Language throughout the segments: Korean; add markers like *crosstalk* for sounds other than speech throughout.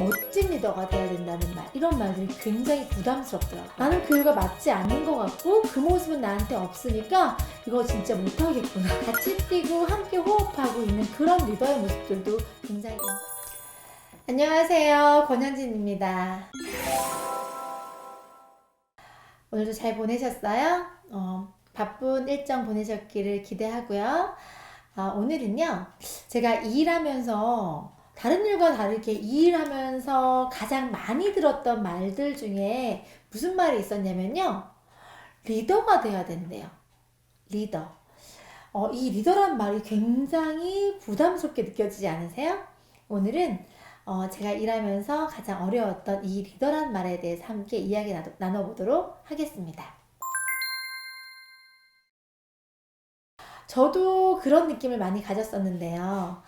멋진 리더가 돼야 된다는 말 이런 말들이 굉장히 부담스럽더라고요. 나는 그 일과 맞지 않는 것 같고 그 모습은 나한테 없으니까 이거 진짜 못하겠구나. *laughs* 같이 뛰고 함께 호흡하고 있는 그런 리더의 모습들도 굉장히 안녕하세요. 권현진입니다. 오늘도 잘 보내셨어요? 어, 바쁜 일정 보내셨기를 기대하고요. 아, 오늘은요, 제가 일하면서 다른 일과 다르게 일하면서 가장 많이 들었던 말들 중에 무슨 말이 있었냐면요, 리더가 돼야 된대요. 리더. 어, 이 리더란 말이 굉장히 부담스럽게 느껴지지 않으세요? 오늘은 어, 제가 일하면서 가장 어려웠던 이 리더란 말에 대해서 함께 이야기 나눠- 나눠보도록 하겠습니다. 저도 그런 느낌을 많이 가졌었는데요.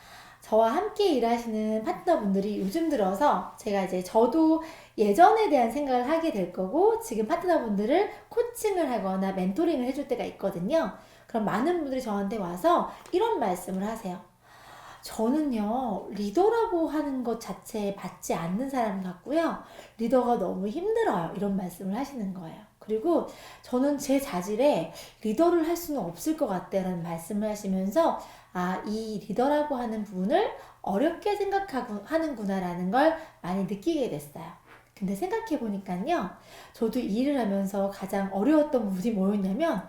저와 함께 일하시는 파트너분들이 요즘 들어서 제가 이제 저도 예전에 대한 생각을 하게 될 거고 지금 파트너분들을 코칭을 하거나 멘토링을 해줄 때가 있거든요. 그럼 많은 분들이 저한테 와서 이런 말씀을 하세요. 저는요, 리더라고 하는 것 자체에 맞지 않는 사람 같고요. 리더가 너무 힘들어요. 이런 말씀을 하시는 거예요. 그리고 저는 제 자질에 리더를 할 수는 없을 것 같다라는 말씀을 하시면서 아, 이 리더라고 하는 부분을 어렵게 생각하고 하는구나라는 걸 많이 느끼게 됐어요. 근데 생각해 보니까요. 저도 이 일을 하면서 가장 어려웠던 부분이 뭐였냐면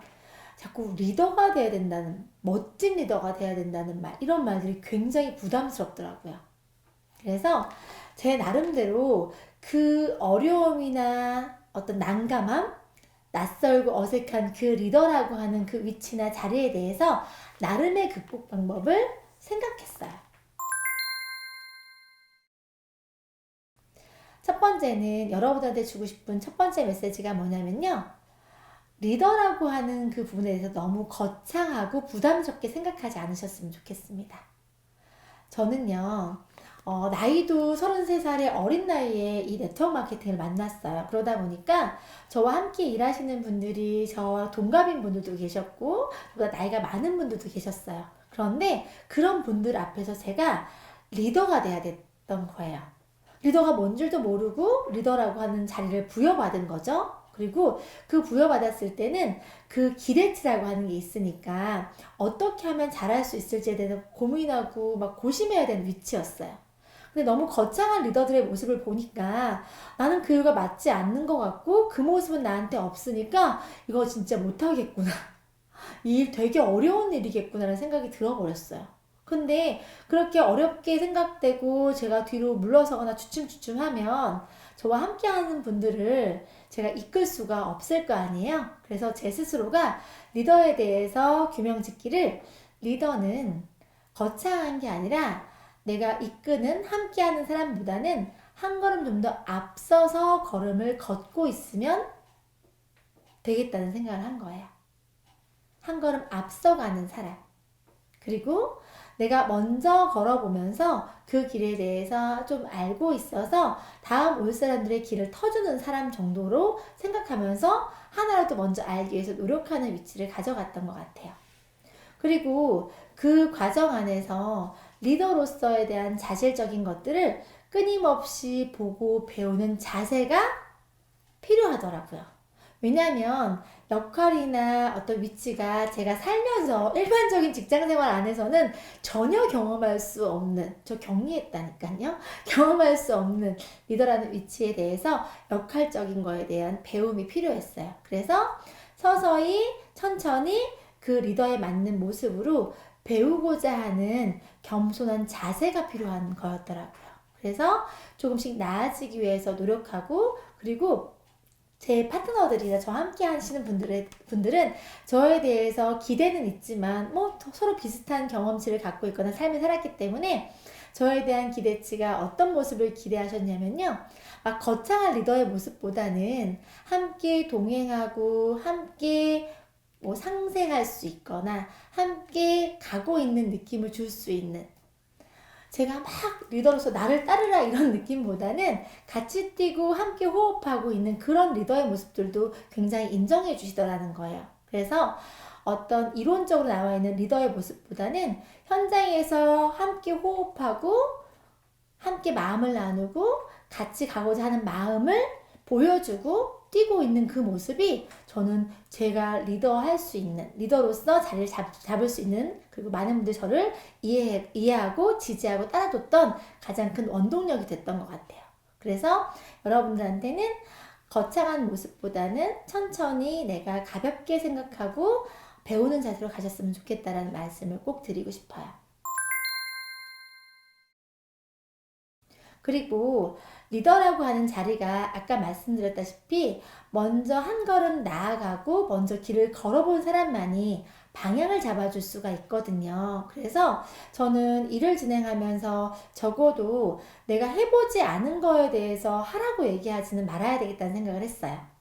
자꾸 리더가 돼야 된다는 멋진 리더가 돼야 된다는 말 이런 말들이 굉장히 부담스럽더라고요. 그래서 제 나름대로 그 어려움이나 어떤 난감함, 낯설고 어색한 그 리더라고 하는 그 위치나 자리에 대해서 나름의 극복 방법을 생각했어요. 첫 번째는 여러분한테 주고 싶은 첫 번째 메시지가 뭐냐면요. 리더라고 하는 그 부분에 대해서 너무 거창하고 부담스럽게 생각하지 않으셨으면 좋겠습니다. 저는요, 어, 나이도 33살의 어린 나이에 이 네트워크 마케팅을 만났어요. 그러다 보니까 저와 함께 일하시는 분들이 저와 동갑인 분들도 계셨고, 보다 나이가 많은 분들도 계셨어요. 그런데 그런 분들 앞에서 제가 리더가 돼야 됐던 거예요. 리더가 뭔 줄도 모르고 리더라고 하는 자리를 부여받은 거죠. 그리고 그 부여받았을 때는 그 기대치라고 하는 게 있으니까 어떻게 하면 잘할 수 있을지에 대해서 고민하고 막 고심해야 되는 위치였어요. 근데 너무 거창한 리더들의 모습을 보니까 나는 그 일과 맞지 않는 것 같고 그 모습은 나한테 없으니까 이거 진짜 못하겠구나. 이 일 되게 어려운 일이겠구나라는 생각이 들어버렸어요. 근데 그렇게 어렵게 생각되고 제가 뒤로 물러서거나 주춤주춤 하면 저와 함께 하는 분들을 제가 이끌 수가 없을 거 아니에요? 그래서 제 스스로가 리더에 대해서 규명 짓기를 리더는 거창한 게 아니라 내가 이끄는 함께 하는 사람보다는 한 걸음 좀 더 앞서서 걸음을 걷고 있으면 되겠다는 생각을 한 거예요. 한 걸음 앞서가는 사람. 그리고 내가 먼저 걸어보면서 그 길에 대해서 좀 알고 있어서 다음 올 사람들의 길을 터주는 사람 정도로 생각하면서 하나라도 먼저 알기 위해서 노력하는 위치를 가져갔던 것 같아요. 그리고 그 과정 안에서 리더로서에 대한 자질적인 것들을 끊임없이 보고 배우는 자세가 필요하더라고요. 왜냐하면 역할이나 어떤 위치가 제가 살면서 *laughs* 일반적인 직장 생활 안에서는 전혀 경험할 수 없는, 저 격리했다니까요. *laughs* 경험할 수 없는 리더라는 위치에 대해서 역할적인 거에 대한 배움이 필요했어요. 그래서 서서히 천천히 그 리더에 맞는 모습으로 배우고자 하는 겸손한 자세가 필요한 거였더라고요. 그래서 조금씩 나아지기 위해서 노력하고 그리고 제 파트너들이나 저와 함께 하시는 분들의, 분들은 저에 대해서 기대는 있지만 뭐 서로 비슷한 경험치를 갖고 있거나 삶을 살았기 때문에 저에 대한 기대치가 어떤 모습을 기대하셨냐면요. 막 거창한 리더의 모습보다는 함께 동행하고 함께 뭐 상생할 수 있거나 함께 가고 있는 느낌을 줄 수 있는 제가 막 리더로서 나를 따르라 이런 *laughs* 느낌보다는 같이 뛰고 함께 호흡하고 있는 그런 리더의 모습들도 굉장히 인정해 주시더라는 거예요. 그래서 어떤 이론적으로 나와 있는 리더의 모습보다는 현장에서 함께 호흡하고 함께 마음을 나누고 같이 가고자 하는 마음을 보여주고 뛰고 있는 그 모습이 저는 제가 리더 할 수 있는 리더로서 자리를 잡, 잡을 수 있는 그리고 많은 분들이 저를 이해, 이해하고 지지하고 따라줬던 가장 큰 원동력이 됐던 것 같아요. 그래서 여러분들한테는 거창한 모습보다는 천천히 내가 가볍게 생각하고 배우는 자세로 가셨으면 좋겠다라는 말씀을 꼭 드리고 싶어요. 그리고 리더라고 하는 자리가 아까 말씀드렸다시피 먼저 한 걸음 나아가고 먼저 길을 걸어본 사람만이 방향을 잡아줄 수가 있거든요. 그래서 저는 일을 진행하면서 적어도 내가 해보지 않은 거에 대해서 하라고 얘기하지는 말아야 되겠다는 생각을 했어요.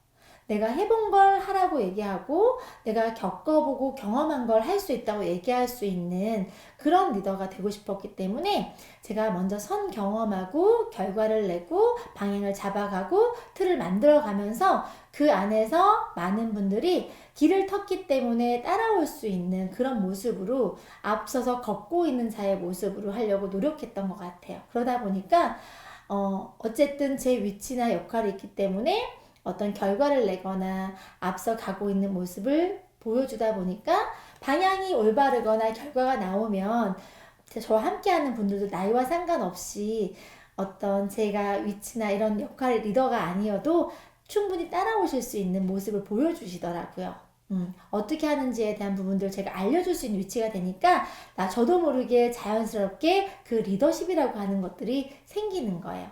내가 해본 걸 하라고 얘기하고 내가 겪어보고 경험한 걸 할 수 있다고 얘기할 수 있는 그런 리더가 되고 싶었기 때문에 제가 먼저 선 경험하고 결과를 내고 방향을 잡아가고 틀을 만들어 가면서 그 안에서 많은 분들이 길을 텄기 때문에 따라올 수 있는 그런 모습으로 앞서서 걷고 있는 자의 모습으로 하려고 노력했던 것 같아요. 그러다 보니까 어, 어쨌든 제 위치나 역할이 있기 때문에 어떤 결과를 내거나 앞서 가고 있는 모습을 보여주다 보니까 방향이 올바르거나 결과가 나오면 저와 함께하는 분들도 나이와 상관없이 어떤 제가 위치나 이런 역할의 리더가 아니어도 충분히 따라오실 수 있는 모습을 보여주시더라고요. 음, 어떻게 하는지에 대한 부분들 제가 알려줄 수 있는 위치가 되니까 나 저도 모르게 자연스럽게 그 리더십이라고 하는 것들이 생기는 거예요.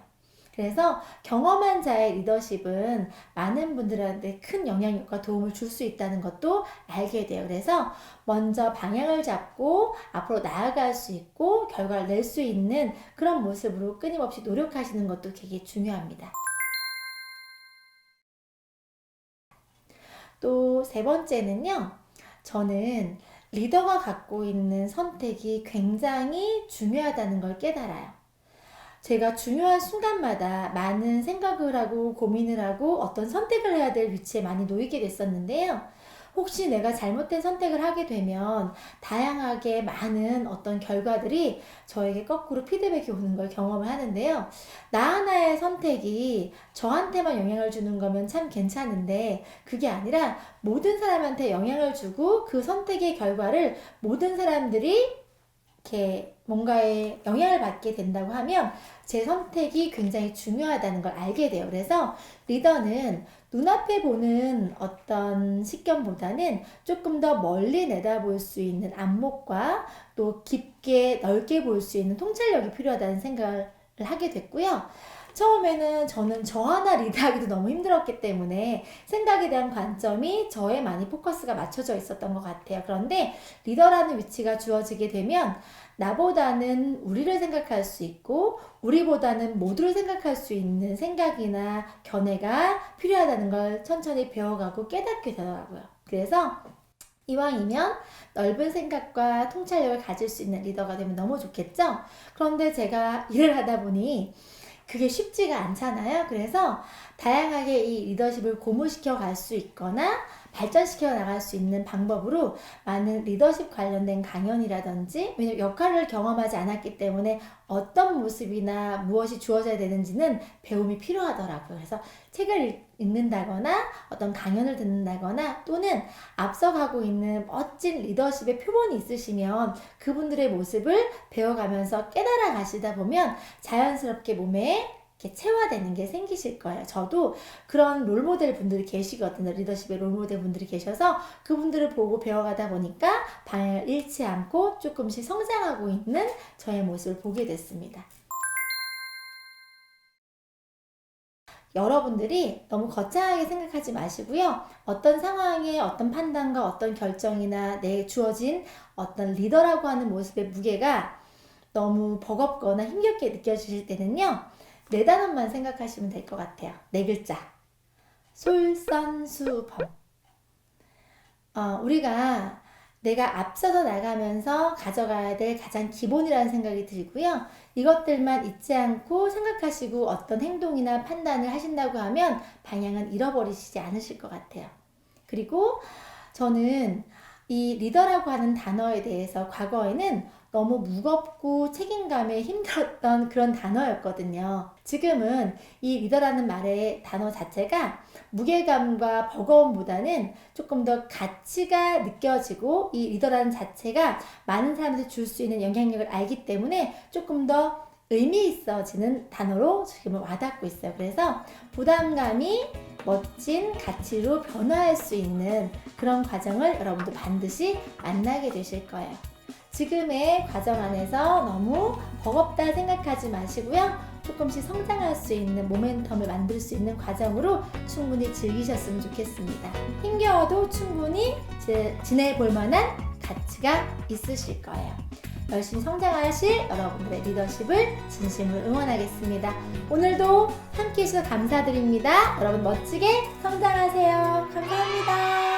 그래서 경험한 자의 리더십은 많은 분들한테 큰 영향력과 도움을 줄 수 있다는 것도 알게 돼요. 그래서 먼저 방향을 잡고 앞으로 나아갈 수 있고 결과를 낼 수 있는 그런 모습으로 끊임없이 노력하시는 것도 되게 중요합니다. 또 세 번째는요. 저는 리더가 갖고 있는 선택이 굉장히 중요하다는 걸 깨달아요. 제가 중요한 순간마다 많은 생각을 하고 고민을 하고 어떤 선택을 해야 될 위치에 많이 놓이게 됐었는데요. 혹시 내가 잘못된 선택을 하게 되면 다양하게 많은 어떤 결과들이 저에게 거꾸로 피드백이 오는 걸 경험을 하는데요. 나 하나의 선택이 저한테만 영향을 주는 거면 참 괜찮은데 그게 아니라 모든 사람한테 영향을 주고 그 선택의 결과를 모든 사람들이 이렇게 뭔가에 영향을 받게 된다고 하면 제 선택이 굉장히 중요하다는 걸 알게 돼요. 그래서 리더는 눈앞에 보는 어떤 시점보다는 조금 더 멀리 내다볼 수 있는 안목과 또 깊게 넓게 볼 수 있는 통찰력이 필요하다는 생각을 하게 됐고요. 처음에는 저는 저 하나 리드하기도 너무 힘들었기 때문에 생각에 대한 관점이 저에 많이 포커스가 맞춰져 있었던 것 같아요. 그런데 리더라는 위치가 주어지게 되면 나보다는 우리를 생각할 수 있고 우리보다는 모두를 생각할 수 있는 생각이나 견해가 필요하다는 걸 천천히 배워가고 깨닫게 되더라고요. 그래서 이왕이면 넓은 생각과 통찰력을 가질 수 있는 리더가 되면 너무 좋겠죠? 그런데 제가 일을 하다 보니 그게 쉽지가 않잖아요. 그래서 다양하게 이 리더십을 고무시켜 갈 수 있거나 발전시켜 나갈 수 있는 방법으로 많은 리더십 관련된 강연이라든지 왜냐면 역할을 경험하지 않았기 때문에 어떤 모습이나 무엇이 주어져야 되는지는 배움이 필요하더라고요. 그래서 책을 읽는다거나 어떤 강연을 듣는다거나 또는 앞서가고 있는 멋진 리더십의 표본이 있으시면 그분들의 모습을 배워가면서 깨달아 가시다 보면 자연스럽게 몸에 이렇게 체화되는 게 생기실 거예요. 저도 그런 롤모델 분들이 계시거든요. 리더십의 롤모델 분들이 계셔서 그분들을 보고 배워가다 보니까 방향을 잃지 않고 조금씩 성장하고 있는 저의 모습을 보게 됐습니다. 여러분들이 너무 거창하게 생각하지 마시고요. 어떤 상황에 어떤 판단과 어떤 결정이나 내 주어진 어떤 리더라고 하는 모습의 무게가 너무 버겁거나 힘겹게 느껴지실 때는요. 네 단어만 생각하시면 될 것 같아요. 네 글자. 솔선수범. 어, 우리가 내가 앞서서 나가면서 가져가야 될 가장 기본이라는 생각이 들고요. 이것들만 잊지 않고 생각하시고 어떤 행동이나 판단을 하신다고 하면 방향은 잃어버리시지 않으실 것 같아요. 그리고 저는 이 리더라고 하는 단어에 대해서 과거에는 너무 무겁고 책임감에 힘들었던 그런 단어였거든요. 지금은 이 리더라는 말의 단어 자체가 무게감과 버거움보다는 조금 더 가치가 느껴지고 이 리더라는 자체가 많은 사람들이 줄수 있는 영향력을 알기 때문에 조금 더 의미 있어지는 단어로 지금은 와닿고 있어요. 그래서 부담감이 멋진 가치로 변화할 수 있는 그런 과정을 여러분도 반드시 만나게 되실 거예요. 지금의 과정 안에서 너무 버겁다 생각하지 마시고요. 조금씩 성장할 수 있는 모멘텀을 만들 수 있는 과정으로 충분히 즐기셨으면 좋겠습니다. 힘겨워도 충분히 지- 지내볼 만한 가치가 있으실 거예요. 열심히 성장하실 여러분들의 리더십을 진심으로 응원하겠습니다. 오늘도 함께 해주셔서 감사드립니다. 여러분 멋지게 성장하세요. 감사합니다.